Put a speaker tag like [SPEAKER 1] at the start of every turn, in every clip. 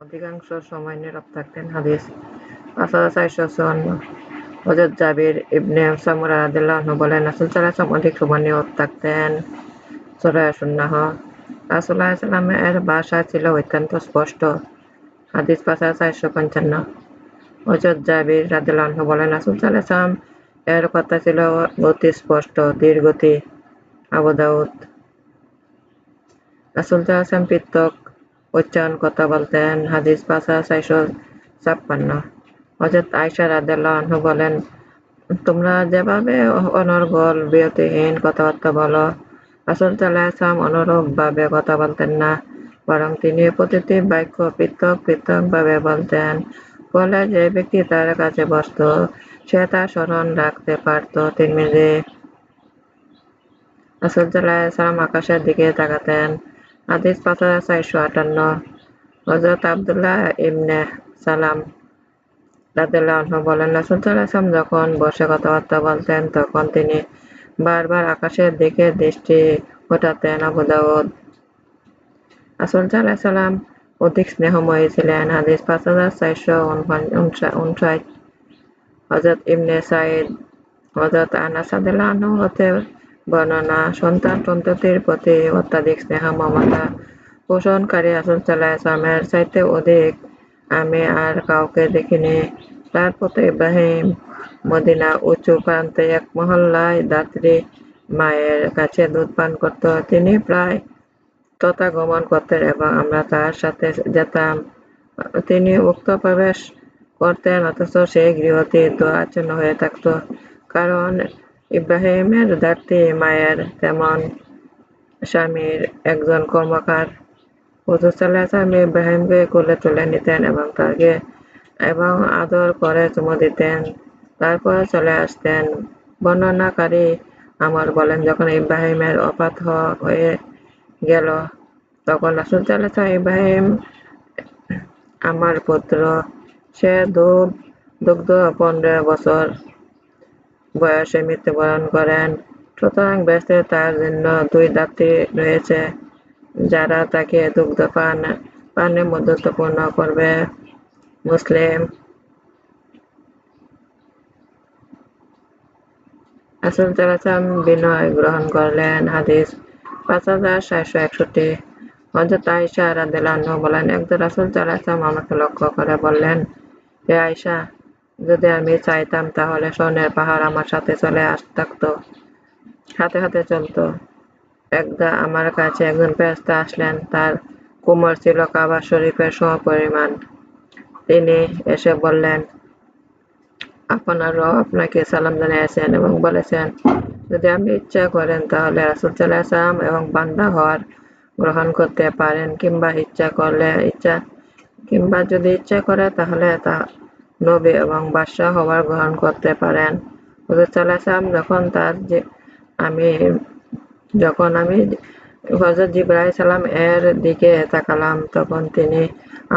[SPEAKER 1] অধিকাংশ সময় নীরব থাকতেন হাদিস। পাঁচ হাজার চারশো চুয়ান্ন হজরত জাবির ইবনে সামুরা বলেন অধিক সময় নীরব থাকতেন। সুন্নাহ। রাসূল এর ভাষা ছিল অত্যন্ত স্পষ্ট। হাদিস চারশো পঞ্চান্ন। হজরত জাবির রাদিয়াল্লাহু বলেন, রাসূল সাল্লাল্লাহু এর কথা ছিল অতি স্পষ্ট ধীরগতি আবু দাউদ। রাসূল সাল্লাল্লাহু পৃথক উচ্চারণ কথা বলতেন। হাদিস হাজার চারশো ছাপ্পান্ন। হজরত আয়সা রাদিয়াল্লাহু বলেন, তোমরা যেভাবে অনর্গল, বিরতিহীন কথাবার্তা বলো, রাসূল সাল্লাল্লাহু অনুরূপ ভাবে কথা বলতেন না, বরং তিনি প্রতিটি বাক্য পৃথক পৃথক ভাবে বলতেন। ফলে যে ব্যক্তি তার কাছে বসত, সে তা স্মরণ রাখতে পারত। তিরমিজি রাসূল সাল্লাল্লাহু আকাশের দিকে তাকাতেন। হাদিস পাঁচ হাজার চারশো আটান্ন। হজরত আবদুল্লাহ ইবনে সালাম রাদিয়াল্লাহু বলেন, রাসূল যখন বসে কথাবার্তা বলতেন, তখন তিনি বারবার আকাশের দিকে দৃষ্টি ওঠাতেন আবু দাউদ সাল্লাল্লাহু অধিক স্নেহময়ী ছিলেন। হাদিস পাঁচ হাজার চারশো উনষাট। হজরত ইবনে সাইদ হজরত আনাস রাদিয়াল্লাহু হতে বর্ণনা সন্তান সন্ততির প্রতি অত্যাধিক স্নেহ, মমতা পোষণকারী রাসূল সাল্লাল্লাহু এর চাইতে অধিক। আমি আর কাউকে দেখিনি। তারপর ইব্রাহিম মদিনা উঁচু প্রান্তে এক মহল্লায় দাত্রী মায়ের কাছে দুধ পান করত। তিনি প্রায় তথা গমন করতেন এবং আমরা তার সাথে যেতাম। তিনি উক্ত প্রবেশ করতেন, অথচ সেই গৃহটি দোয়াচ্ছন্ন হয়ে থাকত। কারণ ইব্রাহিমের দাত্রী মায়ের তেমন স্বামীর একজন কর্মকার। হুজুর সাল্লাহ ইব্রাহিমকে কোলে তুলে নিতেন এবং তাকে এবং আদর করে চুমু দিতেন। তারপরে চলে আসতেন। বর্ণনাকারী আমার বলেন, যখন ইব্রাহিমের অপাত হয়ে গেল, তখন রাসুল সাল্লাহ ইব্রাহিম, আমার পুত্র, সে দুধ, দুগ্ধ পনেরো বছর বয়সে মৃত্যুবরণ করেন। সুতরাং ব্যস্তে তার জন্য দুই দাত্রী রয়েছে, যারা তাকে দুগ্ধ পান পানে মধ্যত্বপূর্ণ করবে। মুসলিম আসল চালাচাম বিনয় গ্রহণ করলেন। হাদিস পাঁচ হাজার সাতশো একষট্টি। হজরত আয়সা রাদিল্লাহ বলেন একজন রাসুল চালাচাম আমাকে লক্ষ্য করে বললেন, হে আয়সা যদি আমি চাইতাম তাহলে স্বর্ণের পাহাড় আমার সাথে চলে আস থাকতো হাতে হাতে চলতো। একদা আমার কাছে একজন ফেরেশতা আসলেন। তার কোমর ছিল কাবা শরীফের সমপরিমাণ তিনি এসে বললেন, আপনার রব আপনাকে সালাম জানিয়েছেন এবং বলেছেন, যদি আপনি ইচ্ছা করেন তাহলে রাসুল সাল্লাম এবং বান্দা হওয়ার গ্রহণ করতে পারেন। কিংবা ইচ্ছা করলে, ইচ্ছা, কিংবা যদি ইচ্ছা করে তাহলে তা নবী এবং বাদশাহ হওয়ার গ্রহণ করতে পারেন। হুজুর সাল্লাম যখন তার যে আমি, যখন আমি হজরত জিব্রাহিম সালাম এর দিকে তাকালাম, তখন তিনি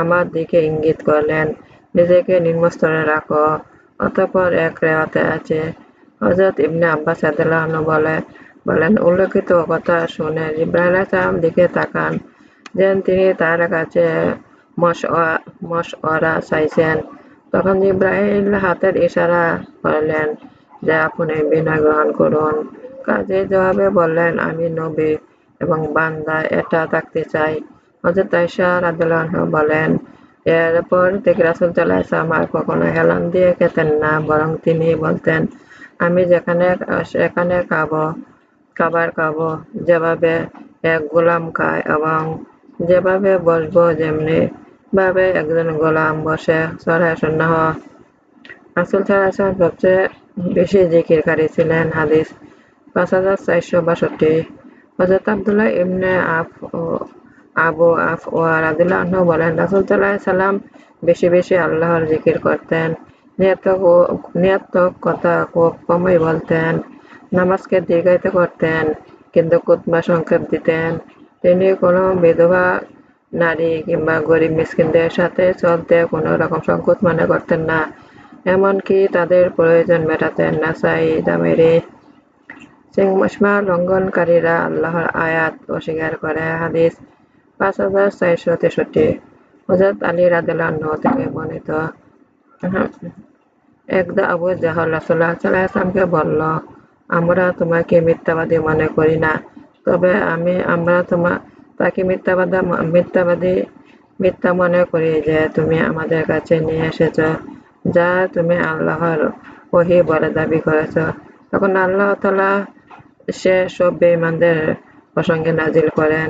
[SPEAKER 1] আমার দিকে ইঙ্গিত করলেন, নিজেকে নিম্নস্তরে রাখো। অতঃপর এক রেওয়াতে আছে হজরত ইবনে আব্বাস আদাল্লাহ বলে, বলেন, উল্লেখিত কথা শুনে জিব্রাহিম সালাম দিকে তাকান, যেন তিনি তার কাছে মশওয়ারা চাইছেন। তখন জিব্রাহিল হাতের ইশারা করলেন যে, আপনি বিনয় গ্রহণ করুন। কাজে জবাবে বললেন, আমি নবী এবং বান্দা, এটা থাকতে চাই। হজরত আয়সা রাদুল্লাহ বলেন, এরপর থেকে রাসুল সাল্লাহাম আর কখনো হেলান দিয়ে খেতেন না, বরং তিনি বলতেন, আমি যেখানে সেখানে খাব, খাবার খাব, যেভাবে এক গোলাম খায় এবং যেভাবে বসবো, যেমনি ভাবে একজন গোলাম বসে সরাই শূন্য রাসুল সাল্লাহ সবচেয়ে বেশি জিকিরকারী ছিলেন হাদিস পাঁচ হাজার চারশো বাষট্টি। হজরত আবদুল্লাহ ইবনে আফ ও আবু আফ ও রাদিল্লাহ বলেন, রাসুল সাল্লাহ সাল্লাম বেশি বেশি আল্লাহর জিকির করতেন। নিয়াত্মক কথা খুব কমই বলতেন। নামাজকে দীর্ঘায়িত করতেন, কিন্তু কুতবা সংক্ষেপ দিতেন। তিনি কোনো বিধবা নারী কিংবা গরিব মিসকিনদের সাথে চলতে কোনো রকম সংকোচ মনে করতেন না। এমনকি তাদের প্রয়োজন মেটাতেন না। সাই দামেরি সিংমশমা লঙ্ঘনকারীরা আল্লাহর আয়াত অস্বীকার করে। হাদিস পাঁচ হাজার চারশো তেষট্টি। হযরত আলী রাদিয়াল্লাহু থেকে বর্ণিত। একদা আবু জাহল রাসূলুল্লাহ সাল্লাল্লাহু আলাইহি বলল, আমরা তোমাকে মিথ্যাবাদী মনে করি না। তবে আমি, আমরা তোমা তাকে মিথ্যাবাদা মিথ্যাবাদী, মিথ্যা মনে করি যে তুমি আমাদের কাছে নিয়ে এসেছ, যা তুমি আল্লাহর ওহি বলে দাবি করেছ। তখন আল্লাহ তালা সে সব বেঈমানদের প্রসঙ্গে নাজিল করেন।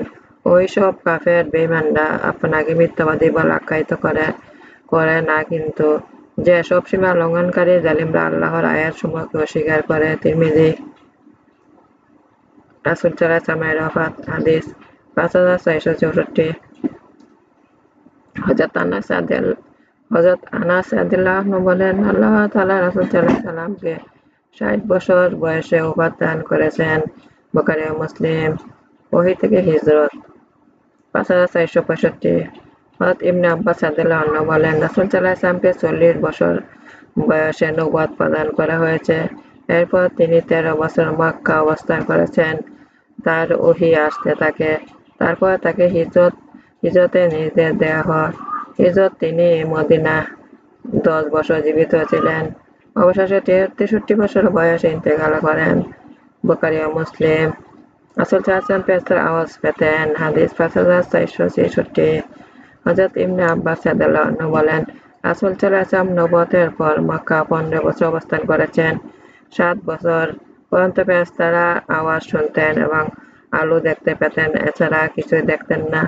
[SPEAKER 1] ওই সব কাফের বেঈমানরা আপনাকে মিথ্যাবাদী বলে আখ্যায়িত করে করে না, কিন্তু যে সব সীমা লঙ্ঘনকারী জালিমরা আল্লাহর আয়াত সমূহকে অস্বীকার করে, তিরমিজি, রাসুল চালা চামায় রফাত হাদিস আনাস হজরত আনাস আদিল্লাহ বলেন, আল্লাহ তালা সাল্লামকে ষাট বছর বয়সে উপাদান করেছেন মুসলিম। ওহি থেকে হিজরত, পাঁচ হাজার চারশো পঁয়ষট্টি। হজরত আব্বাস আদিল্লাহ বলেন, রাসুল সাল্লাহ ইসলামকে চল্লিশ বছর বয়সে নৌবাদ প্রদান করা হয়েছে। এরপর তিনি তেরো বছর মক্কা অবস্থান করেছেন। তার ওহি আসতে থাকে। তারপর তাকে হিজরত, হিজরতে নির্দেশ দেওয়া হয়। হিজরত তিনি মদিনা দশ বছর জীবিত ছিলেন। অবশেষে তেষট্টি বছর বয়সে ইন্তেকাল করেন বোকারি ও মুসলিম। আসল চারজন পেস্তার আওয়াজ পেতেন। হাদিস পাঁচ হাজার চারশো ছেষট্টি। হজরত ইমনে আব্বাস বলেন, রাসুল চালাম নবতের পর মক্কা পনেরো বছর অবস্থান করেছেন। সাত বছর পর্যন্ত পেস্তারা আওয়াজ শুনতেন এবং আলু দেখতে পেতেন, এছাড়া কিছুই দেখতেন না।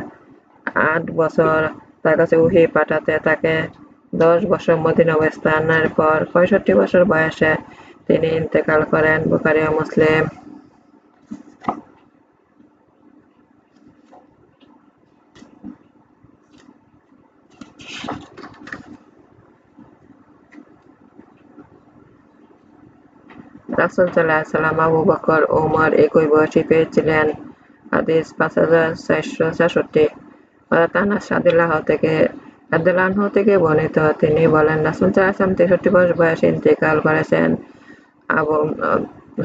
[SPEAKER 1] আট বছর তার কাছে উহি পাঠাতে তাকে দশ বছর মদিনা অবস্থানের পর পঁয়ষট্টি বছর বয়সে তিনি ইন্তেকাল করেন বুখারি ও মুসলিম। রাসুল আবু বকর, ওমর একই বয়সী পেয়েছিলেন। হাদিস পাঁচ হাজার ছেষট্টি। তানাস আদিল্লাহ থেকে থেকে বর্ণিত, তিনি বলেন, রাসুল সাল্লাম তেষট্টি বছর বয়সে ইন্তেকাল করেছেন। আবু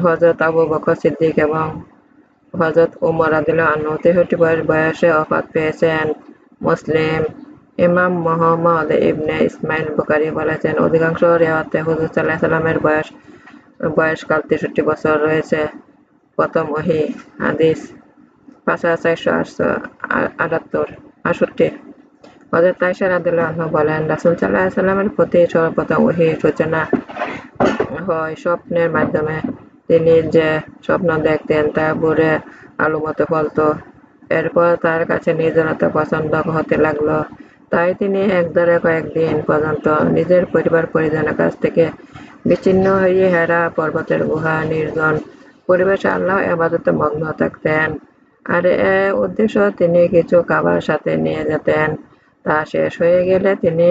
[SPEAKER 1] হজরত আবু বকর সিদ্দিক এবং হজরত উমর আদিল্লাহ তেষট্টি বয়স বয়সে অফাত পেয়েছেন। মুসলিম ইমাম মোহাম্মদ ইবনে ইসমাইল বুকারি বলেছেন, অধিকাংশ রেওয়াতে হুজুর সাল্লাহ সাল্লামের বয়স বয়সকাল তেষট্টি বছর রয়েছে। প্রথম ওহি হাদিস পাঁচ হাজার চারশো আটশো আটাত্তর, আটষট্টি। হজরত তাইশা রাদিল্লাহ বলেন, রাসুল সাল্লাহ সাল্লামের প্রতি সর্বপ্রথম ওহি সূচনা হয় স্বপ্নের মাধ্যমে। তিনি যে স্বপ্ন দেখতেন তা ভরে আলু মতো ফলত। এরপর তার কাছে নির্জনতা পছন্দ হতে লাগল। তাই তিনি একদরে কয়েকদিন পর্যন্ত নিজের পরিবার পরিজনের কাছ থেকে বিচ্ছিন্ন হয়ে হেরা পর্বতের গুহা নির্জন। পরিবেশে আল্লাহ আবাদতে মগ্ন থাকতেন। আর এ উদ্দেশ্য তিনি কিছু খাবার সাথে নিয়ে যেতেন। তা শেষ হয়ে গেলে তিনি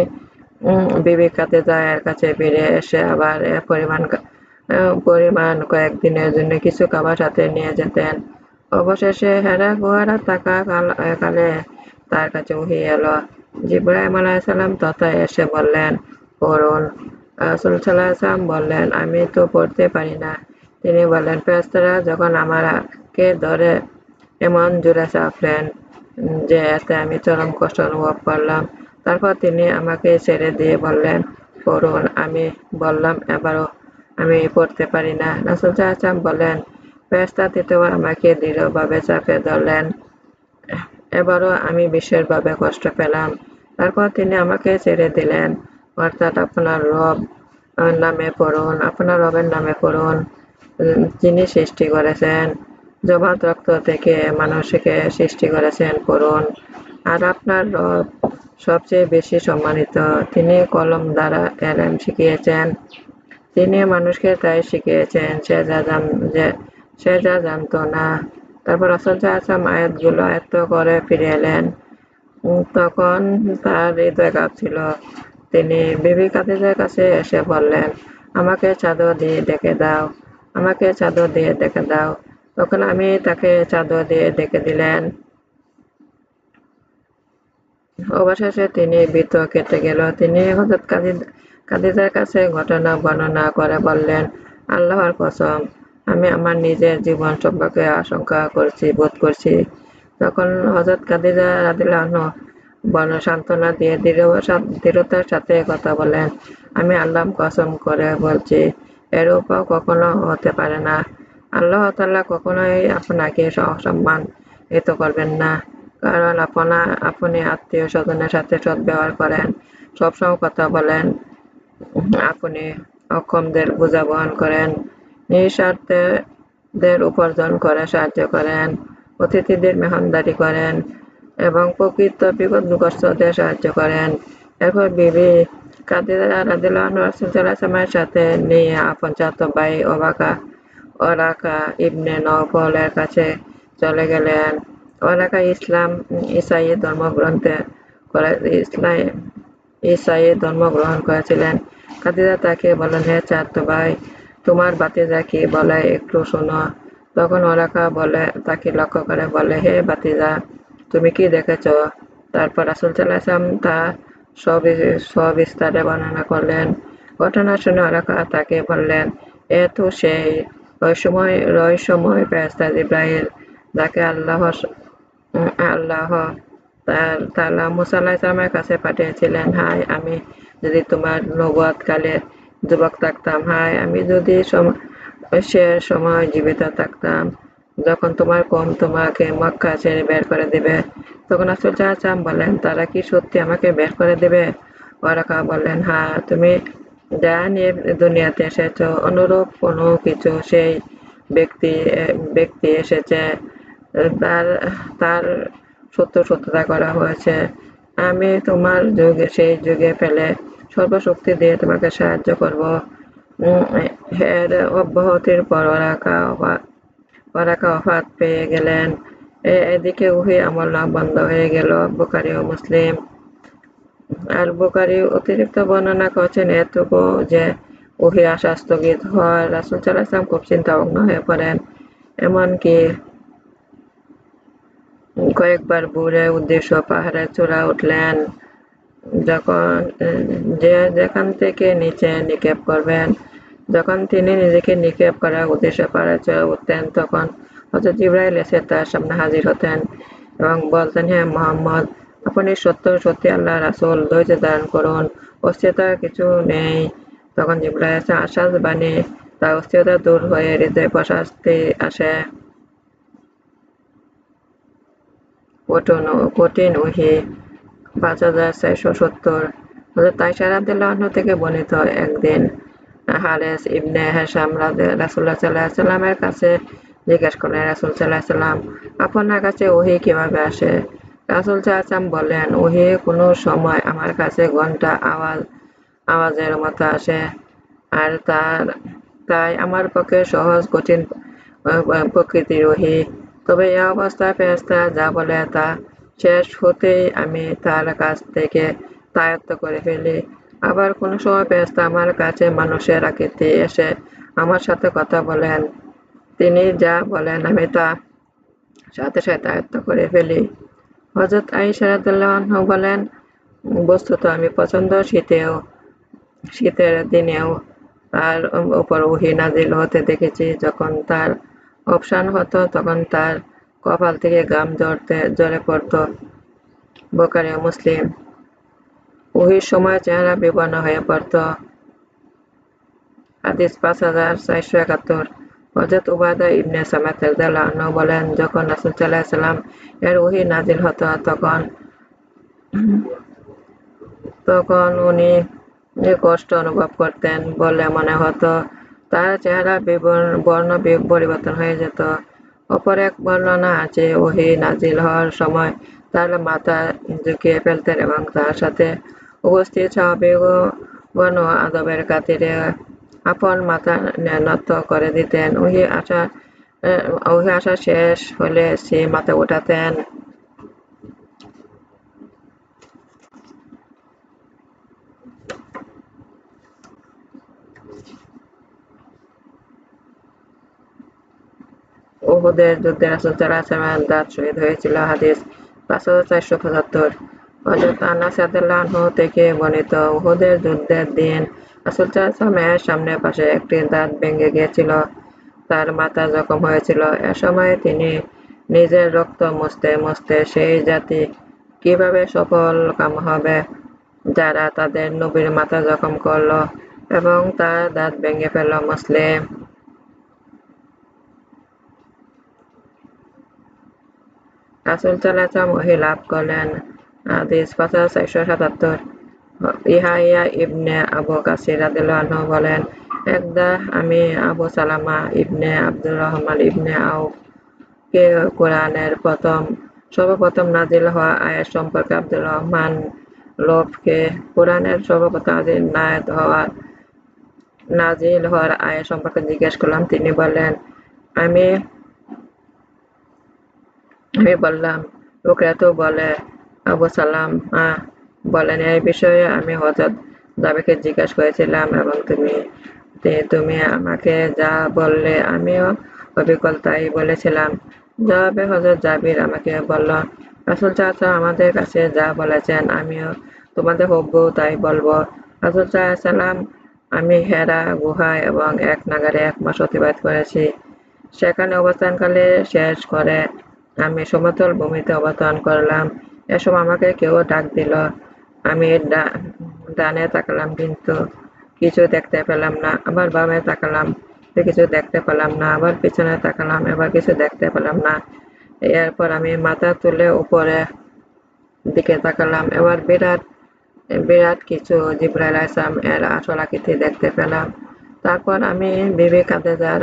[SPEAKER 1] বিবি জায়ের কাছে ফিরে এসে আবার পরিমাণ পরিমাণ কয়েকদিনের জন্য কিছু খাবার সাথে নিয়ে যেতেন। অবশেষে হেরা গুহারা থাকা কালে তার কাছে উহি এলো। জিব্রাহিম আলাইসাল্লাম তথা এসে বললেন পড়ুন রাসুল বললেন, আমি তো পড়তে পারি না। তিনি বললেন ফেরেস্তারা যখন আমাকে ধরে এমন জোরে চাপলেন যে এতে আমি চরম কষ্ট অনুভব করলাম। তারপর তিনি আমাকে ছেড়ে দিয়ে বললেন, পড়ুন। আমি বললাম, এবারও আমি পড়তে পারি না। রাসুল সাল্লাম বললেন ফেরেস্তা তৃতীয়বার আমাকে দৃঢ়ভাবে চাপে ধরলেন। এবারও আমি বিশেষভাবে কষ্ট পেলাম। তারপর তিনি আমাকে ছেড়ে দিলেন। অর্থাৎ আপনার রব নামে পড়ুন, আপনার রবের নামে পড়ুন যিনি সৃষ্টি করেছেন জবাত রক্ত থেকে মানুষকে সৃষ্টি করেছেন, পড়ুন। আর আপনার রব সবচেয়ে বেশি সম্মানিত, তিনি কলম দ্বারা এলেম শিখিয়েছেন। তিনি মানুষকে তাই শিখিয়েছেন, সে যা জান, যে, সে যা জানতো না। তারপর আসল আসলাম আয়াতগুলো আয়ত্ত করে ফিরে এলেন। তখন তার হৃদয় কাঁপছিল। তিনি বিবি কাদিজার কাছে এসে বললেন, আমাকে চাদর দিয়ে ডেকে দাও, আমাকে চাদর দিয়ে ডেকে দাও। তখন আমি তাকে চাদর দিয়ে ডেকে দিলেন। অবশেষে তিনি বৃত্ত কেটে গেল। তিনি হজরত কাদিজার কাছে ঘটনা বর্ণনা করে বললেন, আল্লাহর কসম, আমি আমার নিজের জীবন সম্পর্কে আশঙ্কা করছি, বোধ করছি। তখন হজরত কাদিজা রাদিল্লাহ বর্ণ সান্ত্বনা দিয়ে দৃঢ় দৃঢ়তার সাথে কথা বলেন, আমি আল্লাহ কসম করে বলছি, এরূপও কখনো হতে পারে না। আল্লাহ তাল্লাহ কখনোই আপনাকে সম্মান এত করবেন না। কারণ আপনার আপনি আত্মীয় স্বজনের সাথে সদ্ব্যবহার করেন, সবসময় কথা বলেন, আপনি অক্ষমদের বোঝা বহন করেন নিঃস্বার্থদের উপার্জন করে সাহায্য করেন, অতিথিদের মেহনদারি করেন এবং প্রকৃত বিপদগ্রস্তদের সাহায্য করেন। এরপর বিবি কাদিরা রাদিল্লাহ রাসুলের সাথে নিয়ে আপন চাত ভাই ওবাকা ওরাকা ইবনে নফলের কাছে চলে গেলেন। ওরাকা ইসলাম ইসাই ধর্মগ্রন্থে ইসলাম ইসাই ধর্মগ্রহণ করেছিলেন। কাদিরা তাকে বলেন, হে চাত ভাই, তোমার বাতিজা কি বলে একটু শোনো। তখন ওরাকা বলে, তাকে লক্ষ্য করে বলে, হে বাতিজা তুমি কি দেখেছ? তারপর রাসুল সাল্লাহাম তা সব সবিস্তারে বর্ণনা করলেন। ঘটনা শুনে ওরাকা তাকে বললেন, এ তো সেই রহস্যময় রহস্যময় ফেরেস্তা ইব্রাহিম যাকে আল্লাহ আল্লাহ তালা মুসাল্লাহ ইসলামের কাছে পাঠিয়েছিলেন। হাই, আমি যদি তোমার নবদ কালে যুবক থাকতাম, হাই, আমি যদি সে সময় জীবিত থাকতাম যখন তোমার কম তোমাকে মক্কা ছেড়ে বের করে দেবে, তখন আসল চাচাম বলেন, তারা কি সত্যি আমাকে বের করে দেবে? ওরাকা বললেন হ্যাঁ তুমি যা নিয়ে দুনিয়াতে এসেছ, অনুরূপ কোনো কিছু সেই ব্যক্তি ব্যক্তি এসেছে, তার তার সত্য সত্যতা করা হয়েছে। আমি তোমার যুগে, সেই যুগে ফেলে সর্বশক্তি দিয়ে তোমাকে সাহায্য করব। এর অব্যাহতির পর ওরাকা ওরাকা অফাত পেয়ে গেলেন। এদিকে উহি আমল বন্ধ হয়ে গেল। বোকারি ও মুসলিম। আর বোকারি অতিরিক্ত বর্ণনা করছেন এটুকু যে উহি আসা স্থগিত হয় রাসুল সাল্লাহাম খুব চিন্তাভগ্ন হয়ে পড়েন। এমনকি কয়েকবার বুড়ে উদ্দেশ্য পাহাড়ে চূড়া উঠলেন। যখন যে, যেখান থেকে নিচে নিক্ষেপ করবেন যখন তিনি নিজেকে নিক্ষেপ করার উদ্দেশ্যে চূড়া উঠতেন তখন হজরত ইব্রাহিম এসে তার সামনে হাজির হতেন এবং বলতেন হ্যাঁ মোহাম্মদ, আপনি সত্য, সত্যি আল্লাহ রাসুল, ধৈর্য ধারণ করুন, অস্থিরতার কিছু নেই। তখন জিব্রাহ আশ্বাস বাণী, তার অস্থিরতা দূর হয়ে হৃদয় প্রশাস্তি আসে। কঠিন উহি, পাঁচ হাজার চারশো সত্তর। তাই সারাদিল্লাহ থেকে বর্ণিত একদিন হারেস ইবনে হেসাম রাসুল্লাহ সাল্লাহ সাল্লামের কাছে জিজ্ঞেস করলেন, রাসুল সাল্লাহ সাল্লাম, আপনার কাছে ওহি কীভাবে আসে? রাসুল সাল্লাম বললেন, ওহি কোনো সময় আমার কাছে ঘণ্টা আওয়াজ আওয়াজের মতো আসে আর তার তাই আমার পক্ষে সহজ, কঠিন প্রকৃতির ওহি। তবে এই অবস্থায় ফেরেস্তা যা বলে তা শেষ হতেই আমি তার কাছ থেকে তায়ত্ত করে ফেলি। আবার কোনো সময় ফেরেস্তা আমার কাছে মানুষের আকৃতি এসে আমার সাথে কথা বলেন। তিনি যা বলেন আমি তা সাথে সাথে আয়ত্ত করে ফেলি। হজরত আইসারাদুল্লাহ বলেন, বস্তুত আমি পছন্দ শীতেও, শীতের দিনেও তার উপর উহি নাজিল হতে দেখেছি। যখন তার অপসান হতো, তখন তার কপাল থেকে গাম জ্বরতে জ্বরে পড়ত। বোকারে মুসলিম। উহির সময় চেহারা বিবর্ণ হয়ে পড়ত। হাদিস পাঁচ হাজার চারশো একাত্তর। হজরত উবাদা ইবনে সামাত রাদিয়াল্লাহু বলেন, যখন রাসূল আলাইহি সাল্লাম এর ওহী নাজিল হতো, তখন তখন উনি কষ্ট অনুভব করতেন বলে মনে হতো, তার চেহারা বর্ণ পরিবর্তন হয়ে যেত। অপর এক বর্ণনা আছে, ওহি নাজিল হওয়ার সময় তার মাথা ঝুঁকিয়ে ফেলতেন এবং তার সাথে উপস্থিত স্বাভাবিক আদবের খাতিরে আপন মাথা নত করে দিতেন। ওহি আসা ওহি আসা শেষ হলে সে মাথা উঠাতেন। উহুদের যুদ্ধে রাসুল সাল্লাহ দাঁত শহীদ হয়েছিল হাদিস পাঁচ হাজার চারশো পঁচাত্তর। হজরত আনাস থেকে বর্ণিত উহুদের যুদ্ধের দিন রাসুল সামনের পাশে একটি দাঁত ভেঙে গিয়েছিল। তার মাথা জখম হয়েছিল। এ সময় তিনি নিজের রক্ত মুছতে মুছতে সেই জাতি কীভাবে সফল কাম হবে? যারা তাদের নবীর মাথা জখম করল এবং তার দাঁত ভেঙে ফেলল মুসলিম। রাসূল সাল্লাল্লাহু ওহী লাভ করলেন। হাদিস হাজার সাতাত্তর। ইহাইয়া ইবনে আবু কাসির রাদিয়াল্লাহু আনহু বলেন, একদা আমি আবু সালামা ইবনে আব্দুর রহমান ইবনে আউফ কে কোরআনের প্রথম, সর্বপ্রথম নাজিল হওয়া আয়াত সম্পর্কে আব্দুর রহমান লোভকে কোরআনের সর্বপ্রথম নাজিল নায়াত হওয়া নাজিল হওয়ার আয়াত সম্পর্কে জিজ্ঞেস করলাম। তিনি বললেন, আমি আমি বললাম, লোকেরা তো বলে আবু সালাম বলেন এই বিষয়ে আমি হজরত জাবিরকে জিজ্ঞাসা করেছিলাম এবং তুমি তুমি আমাকে যা বললে আমিও অবিকল তাই বলেছিলাম। জবাবে হজরত জাবির আমাকে বলল, রাসুল চাচা আমাদের কাছে যা বলেছেন আমিও তোমাদের হব্বু তাই বলব। রাসুল সাল্লাম আমি হেরা গুহায় এবং এক নাগারে এক মাস অতিবাহিত করেছি। সেখানে অবস্থানকালে শেষ করে আমি সমতল ভূমিতে অবতরণ করলাম। এসব আমাকে কেউ ডাক দিল। আমি ডানে তাকালাম, কিন্তু কিছু দেখতে পেলাম না। আবার বামে তাকালাম কিছু দেখতে পেলাম না। আবার পিছনে তাকালাম, এবার কিছু দেখতে পেলাম না। এরপর আমি মাথা তুলে উপরে দিকে তাকালাম। এবার বিরাট বিরাট কিছু জিব্রাইল আসলাম এর আসল আকৃতি দেখতে পেলাম। তারপর আমি বিবে কাদেজার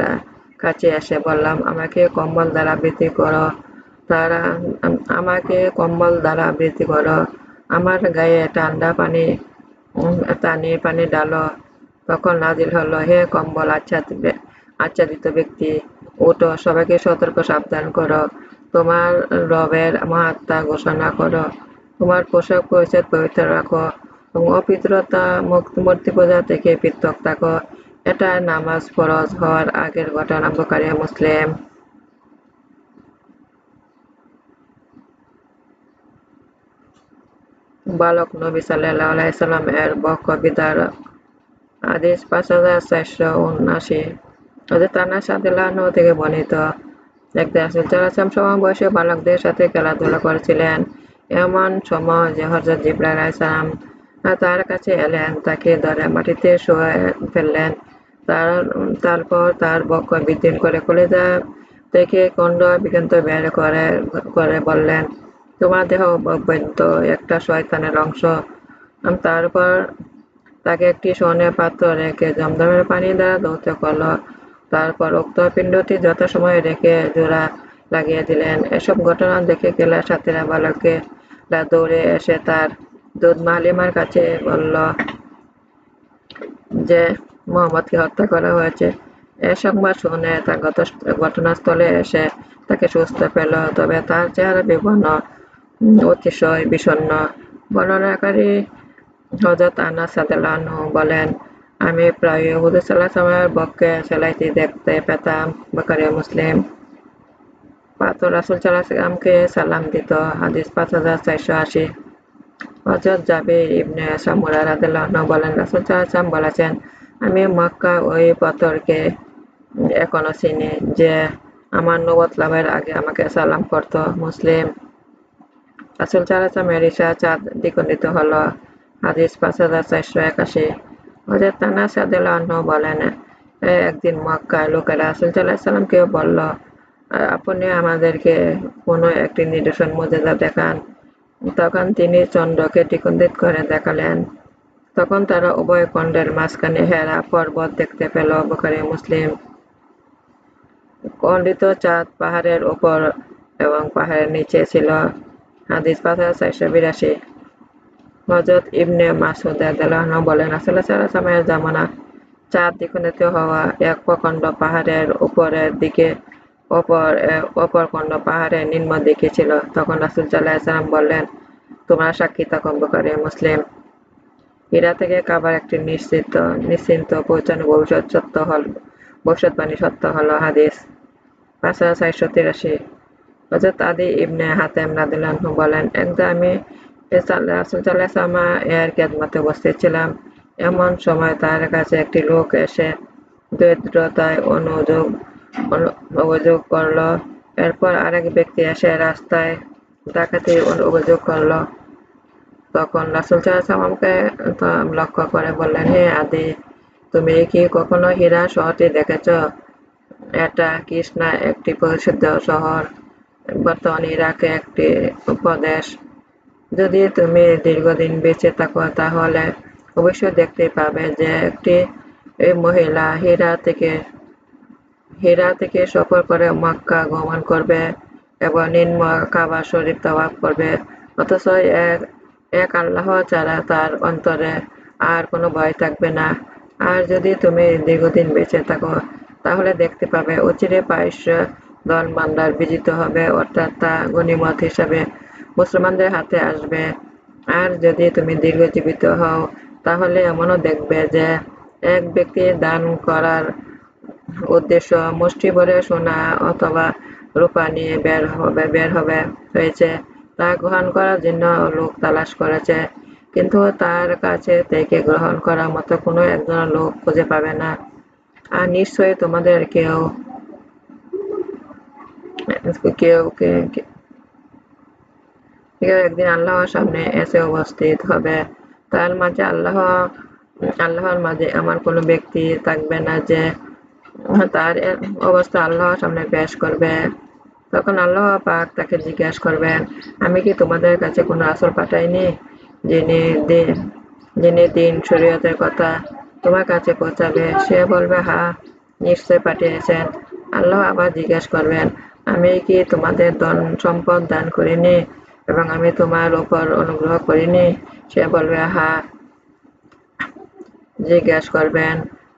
[SPEAKER 1] কাছে এসে বললাম, আমাকে কম্বল দ্বারা বৃদ্ধি করো। তারা আমাকে কম্বল দ্বারা বৃদ্ধি করো। আমার গায়ে ঠান্ডা পানি টানি পানি ডালো। তখন নাজিল হলো, হে কম্বল আচ্ছাদিত আচ্ছাদিত ব্যক্তি ওটো সবাইকে সতর্ক, সাবধান করো। তোমার রবের মহাত্মা ঘোষণা করো। তোমার পোশাক পরিচ্ছদ পবিত্র রাখো এবং অপিত্রতা মূর্তি পূজা থেকে পৃথক থাকো। এটা নামাজ ফরজ হওয়ার আগের ঘটনা বোকারিয়া মুসলিম। বালক নবী সাল্লাহ আলাইসাল্লাম এর বক্ষ বিদারক আদিস পাঁচ হাজার চারশো উনআশি হজরত আনাস আদিল্লাহ থেকে বর্ণিত দেখতে আসেন চালাচাম সময় বয়সে বালকদের সাথে খেলাধুলা করেছিলেন এমন সময় যে হজরত জিব্রাহ আলাইসালাম তার কাছে এলেন তাকে ধরে মাটিতে শুয়ে ফেললেন তার তারপর তার বক্ষ বিদ্যুৎ করে কলেজা থেকে কণ্ড বিকান্ত বের করে করে বললেন তোমার দেহ অবৈধ একটা শয়তানের অংশ। তারপর তাকে একটি স্বর্ণের পাত্র রেখে জমজমের পানি দ্বারা ধৌত করল। তারপর উক্ত পিণ্ডটি যথাসময়ে রেখে জোড়া লাগিয়ে দিলেন। এসব ঘটনা দেখে কেলার সাথীরা বালককে দৌড়ে এসে তার দুধ মালিমার কাছে বলল যে, মোহাম্মদকে হত্যা করা হয়েছে। এ সংবাদ শুনে তার ঘটনাস্থলে এসে তাকে সুস্থ পেল, তবে তার চেহারা বিবর্ণ। অতিশয় বিষণ্ন বর্ণনাকারী হজরত আনাস সাদালানহু বলেন, আমি প্রায় হুদুর সাল্লাহ সময়ের বক্ষে সেলাইটি দেখতে পেতাম বকারিয়া মুসলিম। পাথর রাসুল সাল্লাহামকে সালাম দিত। হাদিস পাঁচ হাজার চারশো আশি। হজরত জাবি ইবনে সামুরা রাদিল্লাহ বলেন, রাসুল সাল্লাহাম বলেছেন, আমি মক্কা ওই পাথরকে এখনও চিনি যে আমার নবত লাভের আগে আমাকে সালাম করত মুসলিম। রাসুল সাল্লাহামের ইশা চাঁদ দ্বিখণ্ডিত হলো। হাদিস পাঁচ হাজার চারশো একাশি। হজরত তানা সাদুল্লাহ বলেন একদিন মক্কায় লোকেরা রাসুল সাল্লাহ সাল্লামকেও বলল, আপনি আমাদেরকে কোনো একটি নিদর্শন মর্যাদা দেখান। তখন তিনি চন্দ্রকে টিকন্দিত করে দেখালেন। তখন তারা উভয় খণ্ডের মাঝখানে হেরা পর্বত দেখতে পেল, বোখারি মুসলিম। খণ্ডিত চাঁদ পাহাড়ের উপর এবং পাহাড়ের নিচে ছিল। হাদিস পাঁচ হাজার চারশো বিরাশি। হজরত ইবনে মাসুদ আদালহ বলেন আসলে সালামের জামানা চার দ্বিখণ্ডিত হওয়া এক প্রখণ্ড পাহাড়ের উপরের দিকে, অপর অপর খণ্ড পাহাড়ের নিম্ন দিকে ছিল। তখন রাসুল সাল্লাহাম বললেন, তোমরা সাক্ষী থাকো করে মুসলিম। হীরা থেকে কাবার একটি নিশ্চিত, নিশ্চিন্ত পৌঁছানো ভবিষ্যৎ সত্য হল, ভবিষ্যৎবাণী সত্য হল হাদিস পাঁচ হাজার চারশো তিরাশি। হজরত আদি ইবনে হাতেম রাদিল্লাহ বলেন একদা আমি রাসুলসাল্লাহামা এর খেদমতে উপস্থিত ছিলাম এমন সময় তার কাছে একটি লোক এসে দরিদ্রতায় অনুযোগ অভিযোগ করল এরপর আরেক ব্যক্তি এসে রাস্তায় ডাকাতির অভিযোগ করল তখন রাসুল সাল্লাম আমাকে লক্ষ্য করে বললেন হে আদি তুমি কি কখনো হীরা শহরটি দেখেছ এটা কৃষ্ণা একটি প্রসিদ্ধ শহর বর্তমান ইরাকে একটি উপদেশ। যদি তুমি দীর্ঘদিন বেঁচে থাকো, তাহলে অবশ্যই দেখতে পাবে যে একটি মহিলা হীরা থেকে হীরা থেকে সফর করে মক্কা গমন করবে এবং নিম্ন কাবা শরীফ তওয়াফ করবে। অথচ এক এক আল্লাহ ছাড়া তার অন্তরে আর কোনো ভয় থাকবে না। আর যদি তুমি দীর্ঘদিন বেঁচে থাকো, তাহলে দেখতে পাবে অচিরে পায়স্য দল মান্দার বিজিত হবে, অর্থাৎ তা গণিমত হিসাবে মুসলমানদের হাতে আসবে। আর যদি তুমি দীর্ঘজীবিত হও, তাহলে এমনও দেখবে যে এক ব্যক্তি দান করার উদ্দেশ্য মুষ্টি ভরে সোনা অথবা রূপা নিয়ে বের হবে বের হবে, হয়েছে। তা গ্রহণ করার জন্য লোক তালাশ করেছে, কিন্তু তার কাছে থেকে গ্রহণ করার মতো কোনো একজন লোক খুঁজে পাবে না। আর নিশ্চয়ই তোমাদের কেউ কেউ কেউ একদিন আল্লাহর সামনে এসে উপস্থিত হবে। তার মাঝে আল্লাহ, আল্লাহর মাঝে এমন কোনো ব্যক্তি থাকবে না যে তার অবস্থা আল্লাহর সামনে পেশ করবে। তখন আল্লাহ পাক তাকে জিজ্ঞাসা করবেন, আমি কি তোমাদের কাছে কোনো আসর পাঠাইনি? যিনি দিন যিনি দিন শরীয়তের কথা তোমার কাছে পৌঁছাবে, সে বলবে হা নিশ্চয় পাঠিয়েছেন। আল্লাহ আবার জিজ্ঞাসা করবেন আমি কি তোমাদের ধন সম্পদ দান করিনি এবং আমি তোমার উপর অনুগ্রহ করিনি? সে বলবে হা জিজ্ঞাসা করবেন,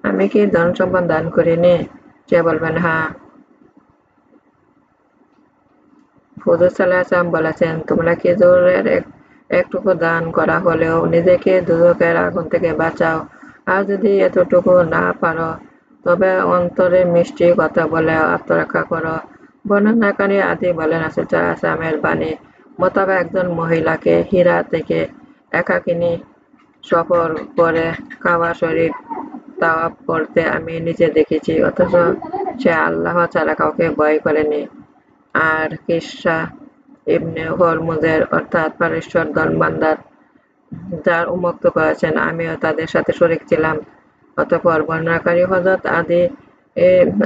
[SPEAKER 1] আমি কি ধন সম্পদ দান করিনি? সে বলবেন হ্যাঁ হুজুর বলেছেন, তোমরা খেজুরের একটুকু দান করা হলেও নিজেকে দুদকের আগুন থেকে বাঁচাও। আর যদি এতটুকু না পারো, তবে অন্তরে মিষ্টি কথা বলে আত্মরক্ষা করো। বর্ণনাকারী আদি বলেন আসলামের বাণী মোতাবেক একজন মহিলাকে হীরা থেকে একাকিনী সফর করে কাবা শরীফ তাওয়াব করতে আমি নিজে দেখেছি, অথচ সে আল্লাহ ছাড়া কাউকে ভয় করেনি। আর কিসা ইবনে হরমুজের অর্থাৎ পারেশ্বর ধনবান্দার যার উন্মুক্ত করেছেন, আমিও তাদের সাথে শরিক ছিলাম। অতপর বর্ণনাকারী হজরত আদি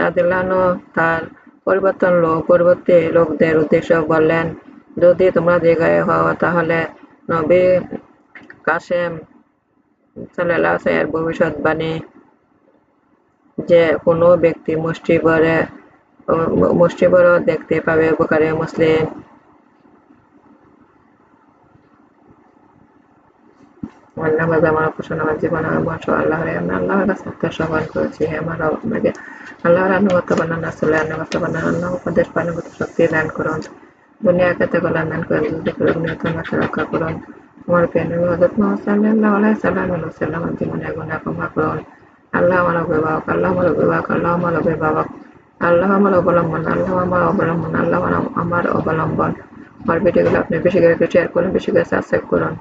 [SPEAKER 1] আদিলানো তার পরিবর্তন লোক পরিবর্তে লোকদের উদ্দেশ্য বললেন, যদি তোমরা দীর্ঘায় হও, তাহলে নবী কাসেম সাল্লাহ ভবিষ্যৎবাণী যে কোনো ব্যক্তি মুষ্টি ভরে মুষ্টি বড় দেখতে পাবে উপকারে মুসলিম নামাজ আমার বানান আল্লাহ উপদেশ পানুগত আল্লাহ আমার অভিভাবক আল্লাহ আমার অভিভাবক আল্লাহ আমার অভিভাবক আল্লাহ আমার অবলম্বন অবলম্বন, আল্লাহ আমার অবলম্বন। আমার ভিডিওগুলো আপনি বেশি করে শেয়ার করুন, বেশি করে সাবস্ক্রাইব করুন।